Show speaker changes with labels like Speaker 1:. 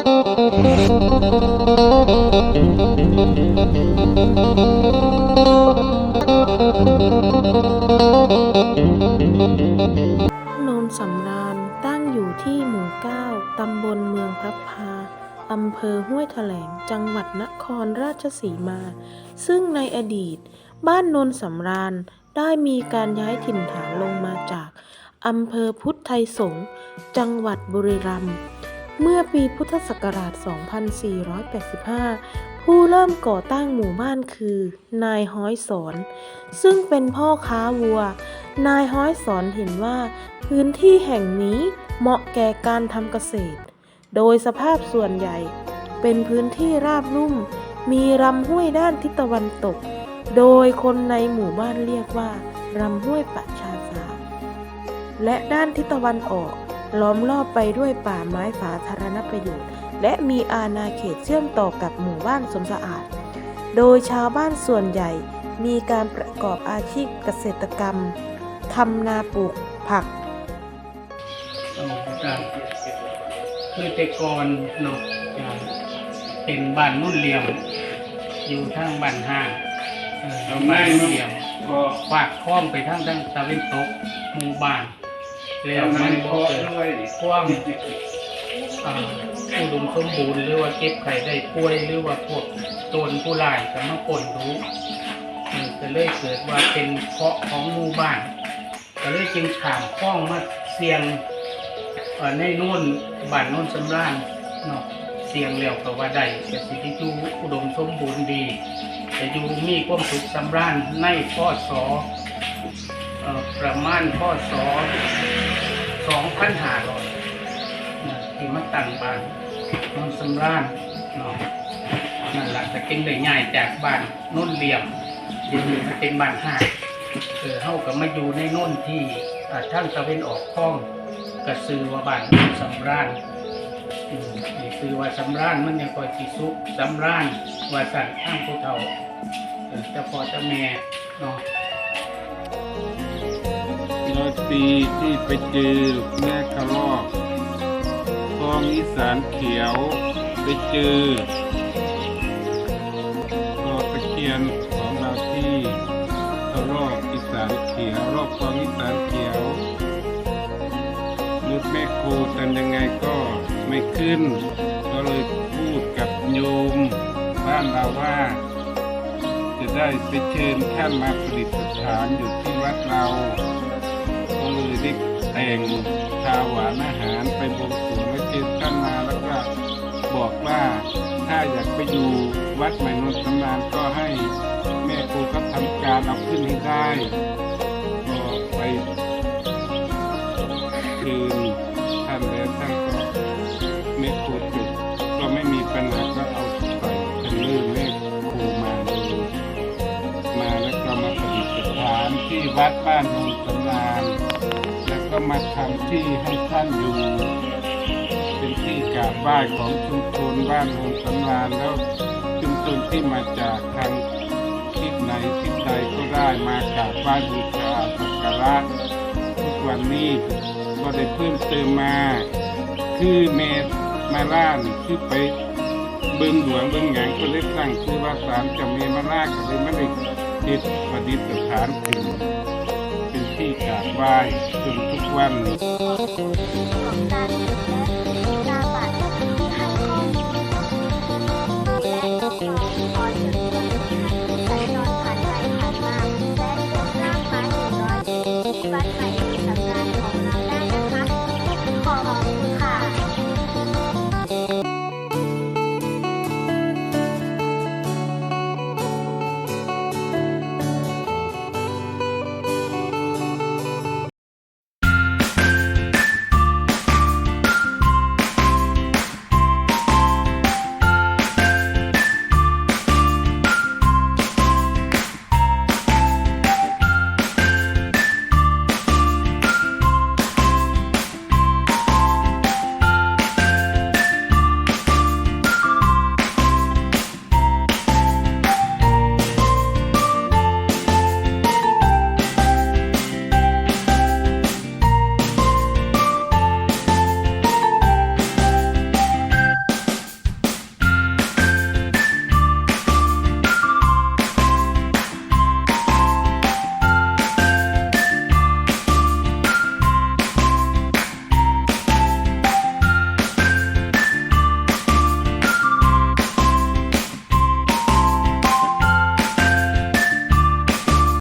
Speaker 1: โนนสำราญตั้งอยู่ที่หมู่9ตำบลเมืองพระพาอำเภอห้วยแถลง จังหวัดนครราชสีมา ซึ่งในอดีต บ้านโนนสำราญได้มีการย้ายถิ่นฐานลงมาจากอำเภอพุทธไทยสงฆ์จังหวัดบุรีรัมย์ เมื่อปีพุทธศักราช 2485 ผู้เริ่มก่อตั้งหมู่บ้านคือ นายฮ้อยสอน ซึ่งเป็นพ่อค้าวัว นายฮ้อยสอนเห็นว่า พื้นที่แห่งนี้เหมาะแก่การทำเกษตร โดยสภาพส่วนใหญ่ เป็นพื้นที่ราบลุ่ม มีลำห้วยด้านทิศตะวันตก โดยคนในหมู่บ้านเรียกว่าลำห้วยปะชาสาและด้านทิศตะวันออก ล้อมรอบไปด้วยป่าไม้สาธารณประโยชน์ และมีอาณาเขตเชื่อมต่อกับหมู่บ้านสมสะอาด โดยชาวบ้านส่วนใหญ่มีการประกอบอาชีพเกษตรกรรมทำนาปลูกผัก
Speaker 2: เอาครับคือแต่ก่อนเนาะจะเป็นบ้านนุ่นเหลี่ยม อยู่ทางบ้านห้างเออแล้วบ้านนุ่นเหลี่ยม
Speaker 3: ก็
Speaker 2: ฝากคล้องไปทางทางตะวันตกหมู่บ้าน แล้วมั
Speaker 3: นน
Speaker 2: บ่
Speaker 3: ก็
Speaker 2: เกิด
Speaker 3: ด้วย
Speaker 2: ความอ่าอุดมสมบูรณ์หรือว่าเก็บไข่ได้ป่วยหรือว่าพวกโจรผู้ร้ายก็มาปล้นรู้เออก็เลยเกิดว่าเป็นเคราะห์ของหมู่บ้าน ก็เลยจึงถามข้องมาเสียงเอ่อในโน่นบ้านโน่นสำราญเนาะเสียงแล้วก็ว่าได้แต่สิที่อยู่อุดมสมบูรณ์ดี แต่อยู่มีความสุขสำราญในพ่อสอเอ่อ ประมาณพ่อสอสองพันหาร้อยที่มาตั้งบ้านน่นสำราญเนาะนั่นแหละแต่เป็นได้ง่ายจากบ้านโน่นเหลี่ยมเดี๋ยวนี้มันเป็นบ้านห้างเออเฮาก็มาอยู่ในโน่นที่อ่าทางตะเวนออกคล้องก็ซื้อว่าบ้านสำราญนี่คือว่าสำราญมันยังคอยสิสุขสำราญว่าสั่นข้างผู้เฒ่าเออเจ้าพ่อเจ้าแม่เนาะ
Speaker 3: ปีที่ไปเจอแม่กระรอกคลองอีสานเขียวไปเจอก็ตะเคียนของเราที่กระรอกอีสานเขียวรอบคลองอีสานเขียวนึกแม่ครูกันยังไงก็ไม่ขึ้น ก็เลยพูดกับโยมบ้านเราว่าจะได้ไปเชิญท่านมาประดิษฐานอยู่ที่วัดเรา ก็เลยได้แต่งชาวหวานอาหารไปบวงสรวงและเชิญท่านมาแล้วก็บอกว่าถ้าอยากไปอยู่วัดใหม่นนท์สำราญก็ให้แม่ครูเขาทำการเอาขึ้นให้ได้ก็ไปคืนท่านแล้วท่านก็แม่ครูจุดก็ไม่มีปัญหาก็เอาใส่เทรลเลอร์แม่ครูมาเลยมาแล้วก็มา ประดิษฐานที่วัดบ้านนงสำรานแล้วก็มาทำที่ให้ท่านอยู่ เป็นที่กราบไหว้ของชุมชนบ้านนงสำรานแล้วชุมชนที่มาจากทางทิศไหนทิศใดก็ได้มากราบไหว้บูชาสักการะทุกวันนี้ก็ได้เพิ่มเติมมา คือเมตมาล่านที่ไปเบิ้งหลวงเบิ้งหยางก็เลยตั้งชื่อว่าศาลเจำเมมาล่าก็เลยไม่ได้ ติดประดิษฐานถึงเป็นที่กราบไหว้จนทุกวันนี้